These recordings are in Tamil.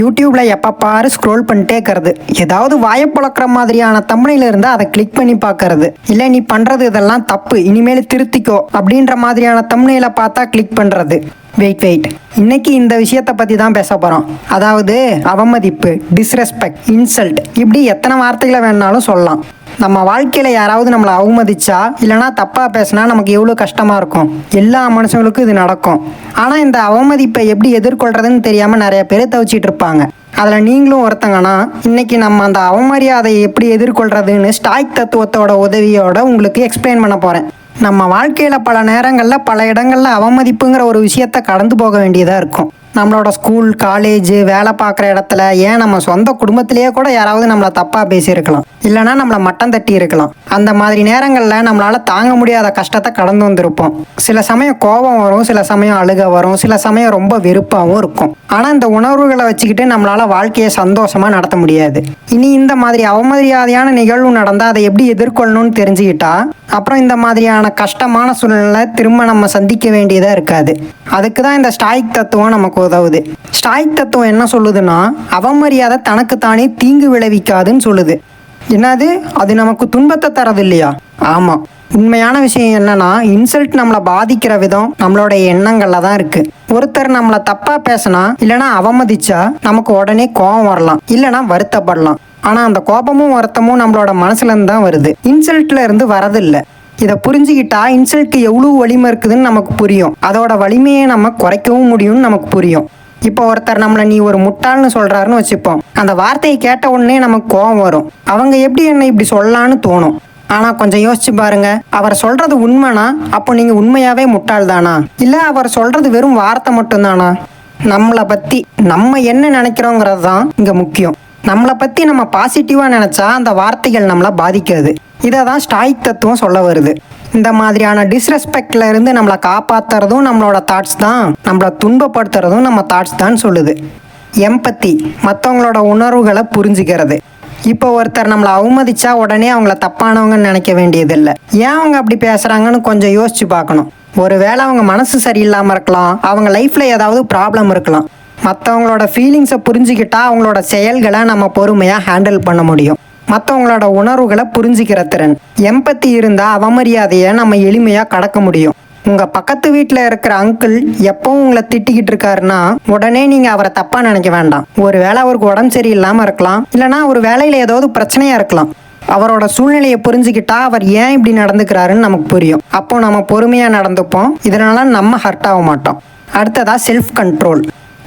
யூடியூப்பில் எப்போ பாரு ஸ்க்ரோல் பண்ணிட்டே இருக்கிறது. ஏதாவது வாயை பொழக்கிற மாதிரியான தம்பனையில இருந்தால் அதை கிளிக் பண்ணி பார்க்கறது இல்லை நீ பண்ணுறது இதெல்லாம் தப்பு. இனிமேல் திருத்திக்கோ அப்படின்ற மாதிரியான தம்பனையில பார்த்தா கிளிக் பண்ணுறது வெயிட் வெயிட் இன்னைக்கு இந்த விஷயத்தை பற்றி தான் பேச போகிறோம் அதாவது அவமதிப்பு டிஸ்ரெஸ்பெக்ட் இன்சல்ட் இப்படி எத்தனை வார்த்தைகளை வேணாலும் சொல்லலாம். நம்ம வாழ்க்கையில் யாராவது நம்மளை அவமதிச்சா இல்லைனா தப்பாக பேசினா நமக்கு எவ்வளோ கஷ்டமாக இருக்கும். எல்லா மனுஷங்களுக்கும் இது நடக்கும். ஆனால் இந்த அவமதிப்பை எப்படி எதிர்கொள்கிறதுன்னு தெரியாமல் நிறைய பேர் தவிச்சிட்டு இருப்பாங்க. அதில் நீங்களும் ஒருத்தங்கன்னா இன்னைக்கு நம்ம அந்த அவமரியாதையை எப்படி எதிர்கொள்கிறதுன்னு ஸ்டாய்க் தத்துவத்தோட உதவியோட உங்களுக்கு எக்ஸ்பிளைன் பண்ண போகிறேன் நம்ம வாழ்க்கையில் பல நேரங்களில் பல இடங்களில் அவமதிப்புங்கிற ஒரு விஷயத்த கடந்து போக வேண்டியதாக இருக்கும். நம்மளோட ஸ்கூல் காலேஜ் வேலை பார்க்குற இடத்துல ஏன் நம்ம சொந்த குடும்பத்திலேயே கூட யாராவது நம்மளை தப்பாக பேசியிருக்கலாம். இல்லைனா நம்மளை மட்டம் தட்டி இருக்கலாம். அந்த மாதிரி நேரங்களில் நம்மளால் தாங்க முடியாத கஷ்டத்தை கடந்து வந்திருப்போம். சில சமயம் கோபம் வரும் சில சமயம் அழுக வரும் சில சமயம் ரொம்ப வெறுப்பாகவும் இருக்கும். ஆனால் இந்த உணர்வுகளை வச்சுக்கிட்டு நம்மளால் வாழ்க்கையை சந்தோஷமாக நடத்த முடியாது. இனி இந்த மாதிரி அவமரியாதையான நிகழ்வு நடந்தால் அதை எப்படி எதிர்கொள்ளணும்னு தெரிஞ்சுக்கிட்டா அப்புறம் இந்த மாதிரியான கஷ்டமான சூழ்நிலை திரும்ப நம்ம சந்திக்க வேண்டியதாக இருக்காது. அதுக்கு தான் இந்த ஸ்டாய்க் தத்துவம் நமக்கு போதாவது. ஸ்டாய்க் தத்துவம் என்ன சொல்லுதுன்னா அவமரியாதை தனக்குத்தானே தீங்கு விளைவிக்காதுன்னு சொல்லுது. என்னது? அது நமக்கு துன்பத்தை தரது இல்லையா ஆமாம் உண்மையான விஷயம் என்னன்னா இன்சல்ட் நம்மளை பாதிக்கிற விதம் நம்மளோட எண்ணங்கள்ல தான் இருக்கு. ஒருத்தர் நம்மளை தப்பா பேசினா இல்லைன்னா அவமதிச்சா நமக்கு உடனே கோபம் வரலாம். இல்லைன்னா வருத்தப்படலாம். ஆனா அந்த கோபமும் வருத்தமும் நம்மளோட மனசுல இருந்து தான் வருது. இன்சல்ட்ல இருந்து வரதில்லை. இதை புரிஞ்சுக்கிட்டா இன்சல்ட்க்கு எவ்வளோ வலிமை இருக்குதுன்னு நமக்கு புரியும். அதோட வலிமையை நம்ம குறைக்கவும் முடியும்னு நமக்கு புரியும். இப்போ ஒருத்தர் நம்மளை நீ ஒரு முட்டாள்னு சொல்கிறாருன்னு வச்சுப்போம். அந்த வார்த்தையை கேட்ட உடனே நமக்கு கோபம் வரும். அவங்க எப்படி என்னை இப்படி சொல்லலான்னு தோணும். ஆனால் கொஞ்சம் யோசிச்சு பாருங்க. அவர் சொல்றது உண்மைனா அப்போ நீங்கள் உண்மையாகவே முட்டாள் தானா இல்லை அவர் சொல்றது வெறும் வார்த்தை மட்டும்தானா? நம்மளை பற்றி நம்ம என்ன நினைக்கிறோங்கிறது தான் இங்கே முக்கியம். நம்மளை பற்றி நம்ம பாசிட்டிவாக நினச்சா அந்த வார்த்தைகள் நம்மளை பாதிக்காது. இதை தான் ஸ்டாய்க் தத்துவம் சொல்ல வருது. இந்த மாதிரியான டிஸ்ரெஸ்பெக்ட்ல இருந்து நம்மளை காப்பாத்துறதும் நம்மளோட தாட்ஸ் தான் நம்மளை துன்பப்படுத்துறதும் நம்ம தாட்ஸ் தான் சொல்லுது. எம்பத்தி மற்றவங்களோட உணர்வுகளை புரிஞ்சுக்கிறது. இப்போ ஒருத்தர் நம்மளை அவமதிச்சா உடனே அவங்கள தப்பானவங்கன்னு நினைக்க வேண்டியதில்லை. ஏன் அவங்க அப்படி பேசுறாங்கன்னு கொஞ்சம் யோசிச்சு பார்க்கணும். ஒருவேளை அவங்க மனசு சரியில்லாமல் இருக்கலாம் அவங்க லைஃப்ல ஏதாவது ப்ராப்ளம் இருக்கலாம். மற்றவங்களோட ஃபீலிங்ஸை புரிஞ்சுக்கிட்டா அவங்களோட செயல்களை நம்ம பொறுமையாக ஹேண்டில் பண்ண முடியும். மற்றவங்களோட உணர்வுகளை புரிஞ்சுக்கிற திறன். எம்பத்தி இருந்தால் அவமரியாதையை நம்ம எளிமையாக கடக்க முடியும். உங்க பக்கத்து வீட்டில் இருக்கிற அங்கிள் எப்பவும் உங்களை திட்டிக்கிட்டு இருக்காருன்னா உடனே நீங்க அவரை தப்பா நினைக்க வேண்டாம். ஒரு வேளை அவருக்கு உடம்பு சரியில்லாம இருக்கலாம். இல்லைன்னா ஒரு வேலையில ஏதாவது பிரச்சனையா இருக்கலாம். அவரோட சூழ்நிலையை புரிஞ்சுக்கிட்டா அவர் ஏன் இப்படி நடந்துக்கிறாருன்னு நமக்கு புரியும். அப்போ நம்ம பொறுமையா நடந்துப்போம். இதனால நம்ம ஹர்ட் ஆக மாட்டோம். அடுத்ததா செல்ஃப் கண்ட்ரோல்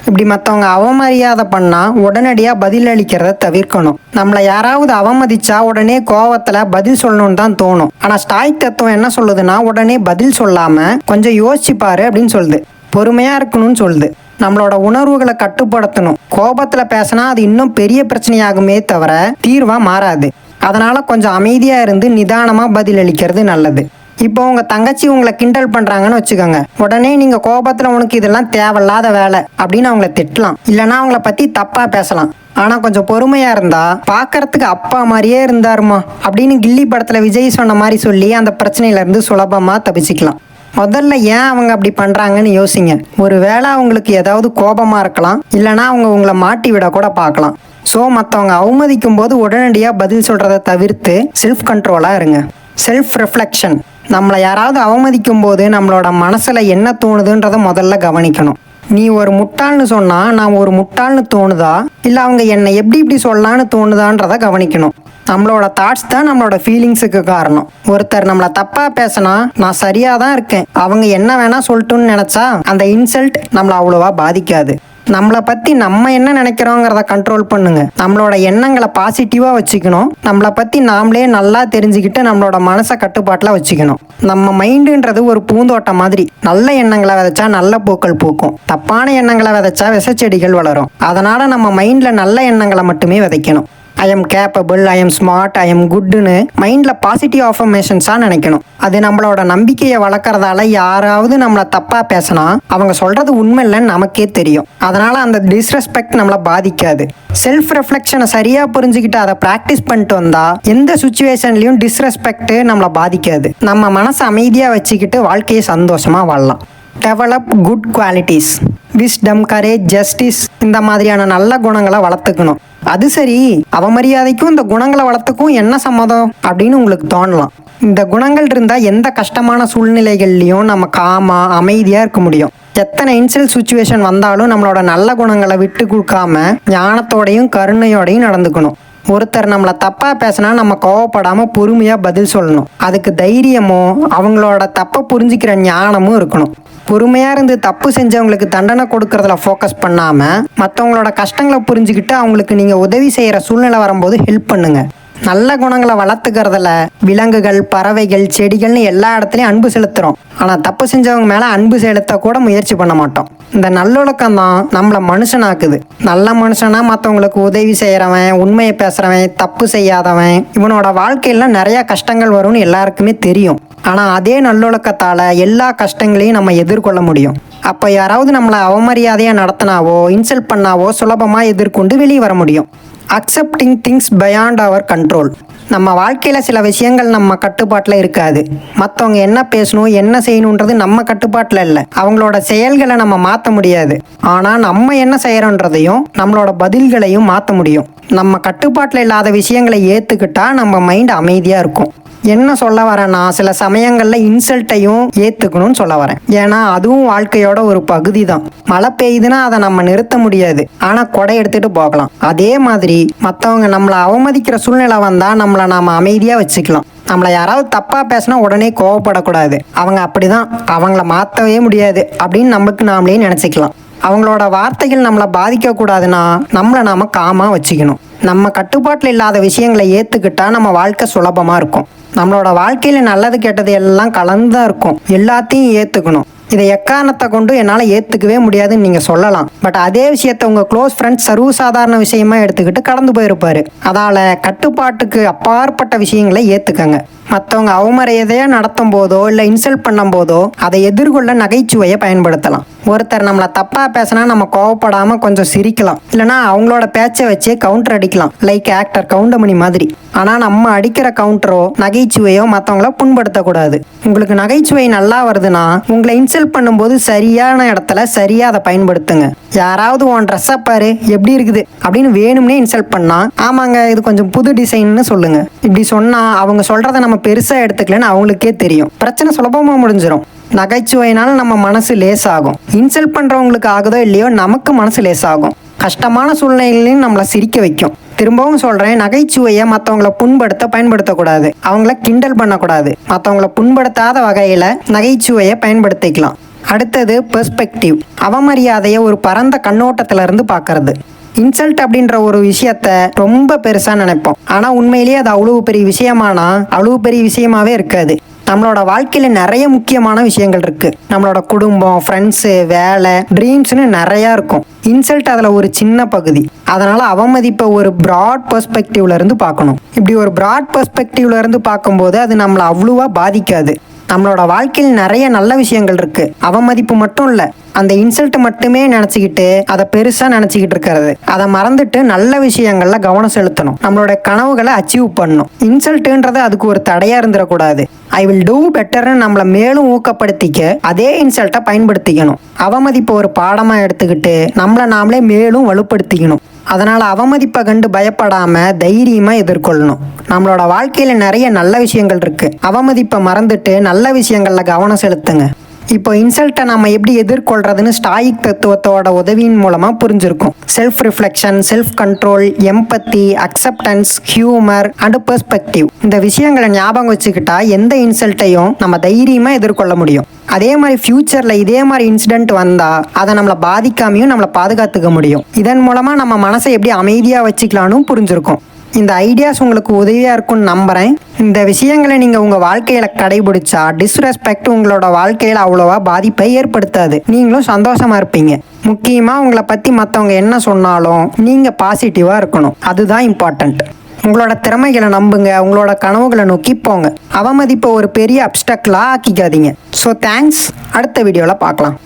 இப்படி மற்றவங்க அவமரியாதை பண்ணால் உடனடியாக பதில் அளிக்கிறத தவிர்க்கணும். நம்மளை யாராவது அவமதிச்சா உடனே கோவத்தில் பதில் சொல்லணும்னு தான் தோணும். ஆனால் ஸ்டாய்க் தத்துவம் என்ன சொல்லுதுன்னா உடனே பதில் சொல்லாமல் கொஞ்சம் யோசிச்சுப்பாரு அப்படின்னு சொல்லுது. பொறுமையாக இருக்கணும்னு சொல்லுது. நம்மளோட உணர்வுகளை கட்டுப்படுத்தணும். கோபத்தில் பேசினா அது இன்னும் பெரிய பிரச்சனையாகுமே தவிர தீர்வாக மாறாது. அதனால் கொஞ்சம் அமைதியாக இருந்து நிதானமாக பதில் அளிக்கிறது நல்லது. இப்போ உங்க தங்கச்சி உங்களை கிண்டல் பண்றாங்கன்னு வச்சுக்கோங்க. உடனே நீங்க கோபத்துல உனக்கு இதெல்லாம் தேவையில்லாத வேலை அப்படின்னு அவங்கள திட்டலாம். இல்லைன்னா அவங்கள பத்தி தப்பா பேசலாம். ஆனா கொஞ்சம் பொறுமையா இருந்தா பார்க்கறதுக்கு அப்பா மாதிரியே இருந்தாருமா? அப்படின்னு கில்லி படத்துல விஜய் சொன்ன மாதிரி சொல்லி அந்த பிரச்சனையில இருந்து சுலபமா தப்பிச்சுக்கலாம். முதல்ல ஏன் அவங்க அப்படி பண்றாங்கன்னு யோசிங்க. ஒருவேளை அவங்களுக்கு ஏதாவது கோபமா இருக்கலாம். இல்லைன்னா அவங்க உங்களை மாட்டி விட கூட பார்க்கலாம் ஸோ மற்றவங்க அவமதிக்கும் போது உடனடியாக பதில் சொல்றதை தவிர்த்து செல்ஃப் கண்ட்ரோலாக இருங்க. செல்ஃப் ரிஃப்ளெக்ஷன் நம்மளை யாராவது அவமதிக்கும் போது நம்மளோட மனசில் என்ன தோணுதுன்றதை முதல்ல கவனிக்கணும். நீ ஒரு முட்டாள்னு சொன்னால் நான் ஒரு முட்டாள்னு தோணுதா? இல்லை அவங்க என்னை எப்படி இப்படி சொல்லலான்னு தோணுதான்றதை கவனிக்கணும். நம்மளோட தாட்ஸ் தான் நம்மளோட ஃபீலிங்ஸுக்கு காரணம். ஒருத்தர் நம்மளை தப்பாக பேசினா நான் சரியாக தான் இருக்கேன். அவங்க என்ன வேணால் சொல்லட்டும்னு நினச்சா அந்த இன்சல்ட் நம்மளை அவ்வளோவா பாதிக்காது. நம்மளை பத்தி நம்ம என்ன நினைக்கிறோங்கிறத கண்ட்ரோல் பண்ணுங்க. நம்மளோட எண்ணங்களை பாசிட்டிவா வச்சுக்கணும். நம்மளை பத்தி நாமளே நல்லா தெரிஞ்சுக்கிட்டு நம்மளோட மனசை கட்டுப்பாட்டில் வச்சுக்கணும். நம்ம மைண்டுன்றது ஒரு பூந்தோட்டம் மாதிரி. நல்ல எண்ணங்களை விதைச்சா நல்ல பூக்கள் பூக்கும். தப்பான எண்ணங்களை விதைச்சா விசச்செடிகள் வளரும். அதனால நம்ம மைண்ட்ல நல்ல எண்ணங்களை மட்டுமே விதைக்கணும். I am capable I am smart I am குட்னு மைண்டில் பாசிட்டிவ் அஃபர்மேஷன்ஸாக நினைக்கணும். அது நம்மளோட நம்பிக்கையை வளர்க்குறதால யாராவது நம்மளை தப்பாக பேசினா அவங்க சொல்கிறது உண்மை இல்லைன்னு நமக்கே தெரியும். அதனால் அந்த டிஸ்ரெஸ்பெக்ட் நம்மளை பாதிக்காது. செல்ஃப் ரெஃப்ளெக்ஷனை சரியாக புரிஞ்சுக்கிட்டு அதை ப்ராக்டிஸ் பண்ணிட்டு வந்தால் எந்த சுச்சுவேஷன்லையும் டிஸ்ரெஸ்பெக்ட் நம்மளை பாதிக்காது. நம்ம மனசை அமைதியாக வச்சுக்கிட்டு வாழ்க்கையை சந்தோஷமாக வாழலாம். Develop good qualities wisdom courage justice இந்த மாதிரியான நல்ல குணங்களை வளர்த்துக்கணும். அது சரி அவமரியாதைக்கும் இந்த குணங்களை வளர்த்துக்கும் என்ன சம்மதம் அப்படின்னு உங்களுக்கு தோணலாம். இந்த குணங்கள் இருந்தால் எந்த கஷ்டமான சூழ்நிலைகள்லையும் நம்ம காமா அமைதியாக இருக்க முடியும். எத்தனை இன்சல்ட் சுச்சுவேஷன் வந்தாலும் நம்மளோட நல்ல குணங்களை விட்டு கொடுக்காம ஞானத்தோடையும் கருணையோடையும் நடந்துக்கணும். ஒருத்தர் நம்மளை தப்பா பேசினா நம்ம கோவப்படாம பொறுமையா பதில் சொல்லணும். அதுக்கு தைரியமும் அவங்களோட தப்பை புரிஞ்சுக்கிற ஞானமும் இருக்கணும். பொறுமையா இருந்து தப்பு செஞ்சவங்களுக்கு தண்டனை கொடுக்கறதுல ஃபோக்கஸ் பண்ணாம மற்றவங்களோட கஷ்டங்களை புரிஞ்சுக்கிட்டு அவங்களுக்கு நீங்க உதவி செய்யற சூழ்நிலை வரும்போது ஹெல்ப் பண்ணுங்க. நல்ல குணங்களை வளர்த்துக்கிறதுல விலங்குகள் பறவைகள் செடிகள்னு எல்லா இடத்துலையும் அன்பு செலுத்துகிறோம் ஆனால் தப்பு செஞ்சவங்க மேலே அன்பு செலுத்த கூட முயற்சி பண்ண மாட்டோம். இந்த நல்லொழுக்கம் தான் நம்மளை மனுஷனாக்குது. நல்ல மனுஷனா மற்றவங்களுக்கு உதவி செய்கிறவன் உண்மையை பேசுகிறவன் தப்பு செய்யாதவன் இவனோட வாழ்க்கையில நிறைய கஷ்டங்கள் வரும்னு எல்லாருக்குமே தெரியும். ஆனால் அதே நல்லொழுக்கத்தால் எல்லா கஷ்டங்களையும் நம்ம எதிர்கொள்ள முடியும். அப்போ யாராவது நம்மளை அவமரியாதையாக நடத்தினாவோ இன்சல்ட் பண்ணாவோ சுலபமாக எதிர்கொண்டு வெளியே வர முடியும். Accepting things beyond our control நம்ம வாழ்க்கையில் சில விஷயங்கள் நம்ம கட்டுப்பாட்டில் இருக்காது. மற்றவங்க என்ன பேசணும் என்ன செய்யணுன்றது நம்ம கட்டுப்பாட்டில் இல்லை. அவங்களோட செயல்களை நம்ம மாற்ற முடியாது. ஆனால் நம்ம என்ன செய்கிறோன்றதையும் நம்மளோட பதில்களையும் மாற்ற முடியும். நம்ம கட்டுப்பாட்டில் இல்லாத விஷயங்களை ஏற்றுக்கிட்டால் நம்ம மைண்ட் அமைதியாக இருக்கும். என்ன சொல்ல வரேன்னா சில சமயங்களில் இன்சல்ட்டையும் ஏற்றுக்கணும்னு சொல்ல வரேன். ஏன்னா அதுவும் வாழ்க்கையோட ஒரு பகுதி தான் மழை பெய்யுதுன்னா அதை நம்ம நிறுத்த முடியாது. ஆனால் கொடை எடுத்துகிட்டு போகலாம். அதே மாதிரி மற்றவங்க நம்மளை அவமதிக்கிற சூழ்நிலை வந்தால் நம்மளை நாம் அமைதியாக வச்சுக்கலாம். நம்மளை யாராவது தப்பாக பேசினா உடனே கோவப்படக்கூடாது. அவங்க அப்படிதான். அவங்கள மாற்றவே முடியாது. அப்படின்னு நமக்கு நாமளே நினச்சிக்கலாம். அவங்களோட வார்த்தைகள் நம்மளை பாதிக்கக்கூடாதுன்னா நம்மளை நாம காமாக வச்சுக்கணும். நம்ம கட்டுப்பாட்டில் இல்லாத விஷயங்களை ஏற்றுக்கிட்டா நம்ம வாழ்க்கை சுலபமாக இருக்கும். நம்மளோட வாழ்க்கையில் நல்லது கெட்டது எல்லாம் கலந்து தான் இருக்கும். எல்லாத்தையும் ஏற்றுக்கணும் இதை எக்காரணத்தை கொண்டு என்னால் ஏற்றுக்கவே முடியாதுன்னு நீங்கள் சொல்லலாம். பட் அதே விஷயத்தை உங்கள் க்ளோஸ் ஃப்ரெண்ட்ஸ் சர்வசாதாரண விஷயமா எடுத்துக்கிட்டு கடந்து போயிருப்பாரு. அதால் கட்டுப்பாட்டுக்கு அப்பாற்பட்ட விஷயங்களை ஏற்றுக்கங்க மற்றவங்க அவமரியாதையாக நடத்தும் போதோ இல்லை இன்சல்ட் பண்ணும் போதோ அதை எதிர்கொள்ள நகைச்சுவையை பயன்படுத்தலாம். ஒருத்தர் நம்மளை தப்பாக பேசினா நம்ம கோவப்படாமல் கொஞ்சம் சிரிக்கலாம். இல்லைனா அவங்களோட பேச்சை வச்சே கவுண்டர் அடிக்கலாம். லைக் ஆக்டர் கவுண்டமணி மாதிரி. ஆனால் நம்ம அடிக்கிற கவுண்டரோ நகைச்சுவையோ மற்றவங்கள புண்படுத்தக்கூடாது. உங்களுக்கு நகைச்சுவை நல்லா வருதுன்னா உங்களை இன்சல்ட் பண்ணும்போது சரியான இடத்துல சரியாக அதை பயன்படுத்துங்க. யாராவது உன் ட்ரெஸ்ஸை பாரு எப்படி இருக்குது? அப்படின்னு வேணும்னே இன்சல்ட் பண்ணால் ஆமாங்க இது கொஞ்சம் புது டிசைன்னு சொல்லுங்கள் இப்படி சொன்னால் அவங்க சொல்கிறத நம்ம பெருசாக எடுத்துக்கலன்னு அவங்களுக்கே தெரியும். பிரச்சனை சுலபமாக முடிஞ்சிடும் நகைச்சுவையினால நம்ம மனசு லேசாகும். இன்சல்ட் பண்ணுறவங்களுக்கு ஆகுதோ இல்லையோ நமக்கு மனசு லேசாகும். கஷ்டமான சூழ்நிலைகளையும் நம்மளை சிரிக்க வைக்கும். திரும்பவும் சொல்கிறேன் நகைச்சுவையை மற்றவங்கள புண்படுத்த பயன்படுத்தக்கூடாது. அவங்கள கிண்டல் பண்ணக்கூடாது. மற்றவங்கள புண்படுத்தாத வகையில் நகைச்சுவையை பயன்படுத்திக்கலாம். அடுத்தது பெர்ஸ்பெக்டிவ் அவமரியாதையை ஒரு பரந்த கண்ணோட்டத்திலிருந்து பார்க்கறது. இன்சல்ட் அப்படின்ற ஒரு விஷயத்த ரொம்ப பெருசா நினைப்போம். ஆனா உண்மையிலேயே அது அவ்வளவு பெரிய விஷயமானா அவ்வளவு பெரிய விஷயமாவே இருக்காது. நம்மளோட வாழ்க்கையில நிறைய முக்கியமான விஷயங்கள் இருக்கு. நம்மளோட குடும்பம் ஃப்ரெண்ட்ஸு வேலை ட்ரீம்ஸ்னு நிறையா இருக்கும். இன்சல்ட் அதில் ஒரு சின்ன பகுதி. அதனால அவமதிப்பை ஒரு ப்ராட் பெர்ஸ்பெக்டிவ்ல இருந்து பார்க்கணும். இப்படி ஒரு ப்ராட் பெர்ஸ்பெக்டிவ்ல இருந்து பார்க்கும்போது அது நம்மளை அவ்வளோவா பாதிக்காது. நம்மளோட வாழ்க்கையில் நிறைய நல்ல விஷயங்கள் இருக்கு. அவமதிப்பு மட்டும் இல்ல அந்த இன்சல்ட் மட்டுமே நினச்சிக்கிட்டு அதை பெருசாக நினச்சிக்கிட்டு இருக்கிறது. அதை மறந்துட்டு நல்ல விஷயங்கள்ல கவனம் செலுத்தணும். நம்மளோட கனவுகளை அச்சீவ் பண்ணணும். இன்சல்ட்டுன்றது அதுக்கு ஒரு தடையாக இருந்துடக்கூடாது ஐ வில் டூ பெட்டர்னு நம்மளை மேலும் ஊக்கப்படுத்திக்க அதே இன்சல்ட்டை பயன்படுத்திக்கணும். அவமதிப்பு ஒரு பாடமாக எடுத்துக்கிட்டு நம்மளை நாமளே மேலும் வலுப்படுத்திக்கணும். அதனால் அவமதிப்பை கண்டு பயப்படாமல் தைரியமாக எதிர்கொள்ளணும். நம்மளோட வாழ்க்கையில் நிறைய நல்ல விஷயங்கள் இருக்குது அவமதிப்பை மறந்துட்டு நல்ல விஷயங்களில் கவனம் செலுத்துங்க. இப்போ இன்சல்ட்டை நம்ம எப்படி எதிர்கொள்றதுன்னு ஸ்டாயிக் தத்துவத்தோட உதவியின் மூலமா புரிஞ்சிருக்கும். Self reflection self control empathy acceptance humour and perspective இந்த விஷயங்களை ஞாபகம் வச்சுக்கிட்டா எந்த இன்சல்ட்டையும் நம்ம தைரியமா எதிர்கொள்ள முடியும். அதே மாதிரி ஃப்யூச்சரில் இதே மாதிரி இன்சிடென்ட் வந்தால் அதை நம்மளை பாதிக்காமையும் நம்மளை பாதுகாத்துக்க முடியும். இதன் மூலமாக நம்ம மனசை எப்படி அமைதியாக வச்சுக்கலான்னு புரிஞ்சிருக்கும். இந்த ஐடியாஸ் உங்களுக்கு உதவியாக இருக்கும்னு நம்புகிறேன் இந்த விஷயங்களை நீங்கள் உங்கள் வாழ்க்கையில் கடைபிடிச்சா டிஸ்ரெஸ்பெக்ட் உங்களோட வாழ்க்கையில் அவ்வளோவா பாதிப்பை ஏற்படுத்தாது. நீங்களும் சந்தோஷமாக இருப்பீங்க. முக்கியமாக உங்களை பற்றி மற்றவங்க என்ன சொன்னாலும் நீங்கள் பாசிட்டிவாக இருக்கணும். அதுதான் இம்பார்ட்டண்ட் உங்களோட திறமைகளை நம்புங்க. உங்களோட கனவுகளை நோக்கி போங்க. அவமதிப்பை ஒரு பெரிய அப்டக்கலாக ஆக்கிக்காதீங்க. ஸோ தேங்க்ஸ் அடுத்த வீடியோவில் பார்க்கலாம்.